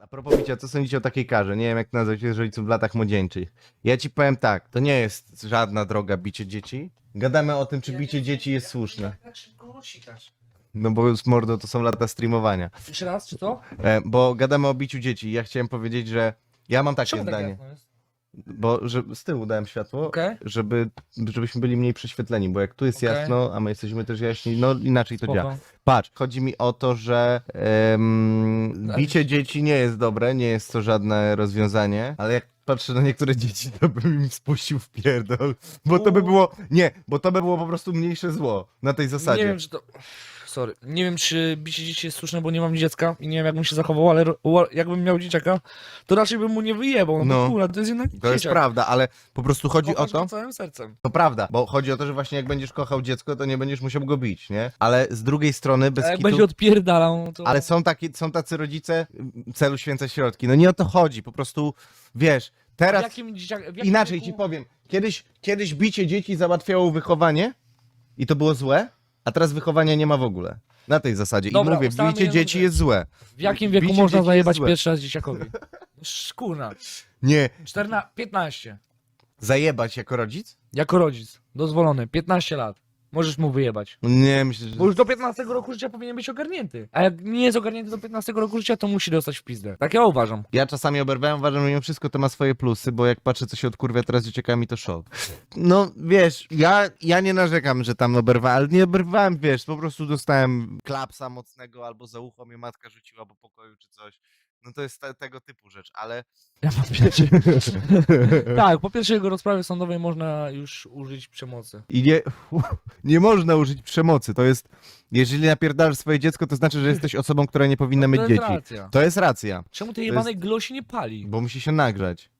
A propos bicia, co sądzicie o takiej karze? Nie wiem, jak nazwać rodziców w latach młodzieńczych. Ja ci powiem tak, to nie jest żadna droga bicie dzieci. Gadamy o tym, czy bicie dzieci jest słuszne. Tak szybko sikasz. No bo już mordo, to są lata streamowania. Jeszcze raz, czy co? E, bo gadamy o biciu dzieci. Ja chciałem powiedzieć, że ja mam takie Czemu tak zdanie. jasno jest? Bo że z tyłu dałem światło, Okej. żeby, żebyśmy byli mniej prześwietleni, bo jak tu jest Okej. jasno, a my jesteśmy też jaśni, no inaczej to Spoko. działa. Patrz, chodzi mi o to, że em, Tak. bicie dzieci nie jest dobre, nie jest to żadne rozwiązanie, ale jak patrzę na niektóre dzieci, to bym im spuścił w pierdol, bo to by było, nie, bo to by było po prostu mniejsze zło na tej zasadzie. Nie wiem, czy to... Sorry. Nie wiem, czy bicie dzieci jest słuszne, bo nie mam dziecka i nie wiem, jak bym się zachował, ale ro- ła- jakbym miał dzieciaka, to raczej bym mu nie wyjebał. No, No. no. kurwa, to jest jednak To jest dzieciak. prawda, ale po prostu chodzi o Kochasz to, go całym sercem. to prawda, bo chodzi o to, że właśnie jak będziesz kochał dziecko, to nie będziesz musiał go bić, nie? Ale z drugiej strony, bez A jak kitu... będzie odpierdalał, to... Ale są, taki, są tacy rodzice, m, celu święca środki. No nie o to chodzi, po prostu, wiesz, w teraz jakim dzieciak... w jakim inaczej wieku- ci powiem. Kiedyś, kiedyś bicie dzieci załatwiało wychowanie i to było złe, a teraz wychowania nie ma w ogóle. Na tej zasadzie. Dobra, I mówię, ustalmy bicie jedną dzieci rzecz. jest złe. W jakim wieku bicie można dzieci zajebać jest złe. pierwszy raz dzieciakowi? Szkurna. Nie, 14, 15. zajebać jako rodzic? Jako rodzic. Dozwolony. 15 lat. Możesz mu wyjebać. Nie, myślę, że... Bo już do 15 roku życia powinien być ogarnięty. A jak nie jest ogarnięty do 15 roku życia, to musi dostać w pizdę. Tak ja uważam. Ja czasami oberwałem, uważam, że mimo wszystko to ma swoje plusy, bo jak patrzę, co się odkurwia teraz z dzieciakami, to szok. No, wiesz, ja, ja nie narzekam, że tam oberwałem, ale nie oberwałem, wiesz, po prostu dostałem klapsa mocnego, albo za ucho mnie matka rzuciła po pokoju, czy coś. No to jest te, tego typu rzecz, ale... Ja po pierwsze... tak, po pierwszej jego rozprawie sądowej można już użyć przemocy. I nie, nie można użyć przemocy, to jest... Jeżeli napierdalasz swoje dziecko, to znaczy, że jesteś osobą, która nie powinna mieć to jest dzieci. racja. To jest racja. Czemu tej jebanej glosi nie pali? Bo musi się nagrzać.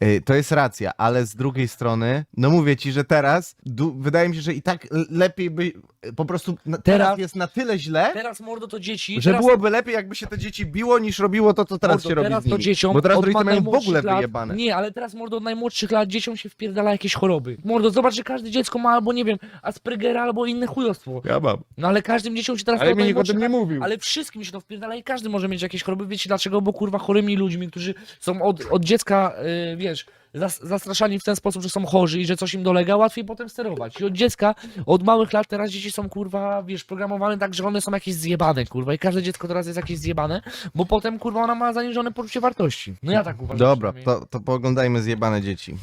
Ej, To jest racja, ale z drugiej strony, no mówię ci, że teraz wydaje mi się, że i tak lepiej by po prostu teraz, Teraz- jest na tyle źle, Teraz mordo to dzieci. że teraz... byłoby lepiej, jakby się te dzieci biło, niż robiło to, co teraz Mordo, się robi teraz to dzieciom Bo teraz od rodzice mają w ogóle lat, wyjebane. Nie, ale teraz mordo od najmłodszych lat dzieciom się wpierdala jakieś choroby. Mordo, zobacz, że każde dziecko ma albo nie wiem, Aspergera albo inne chujostwo. Ja mam. No ale każdym dzieciom się teraz Ale mi nikt o tym nie mówił. Ale wszystkim się to wpierdala i każdy może mieć jakieś choroby. Wiecie dlaczego? Bo kurwa chorymi ludźmi, którzy są od, od dziecka, yy, wiesz, zas, zastraszani w ten sposób, że są chorzy i że coś im dolega, łatwiej potem sterować. I od dziecka, od małych lat teraz dzieci są kurwa, wiesz, programowane tak, że one są jakieś zjebane, kurwa. I każde dziecko teraz jest jakieś zjebane, bo potem kurwa ona ma zaniżone poczucie wartości. No ja tak uważam. Dobra, to, to pooglądajmy zjebane dzieci.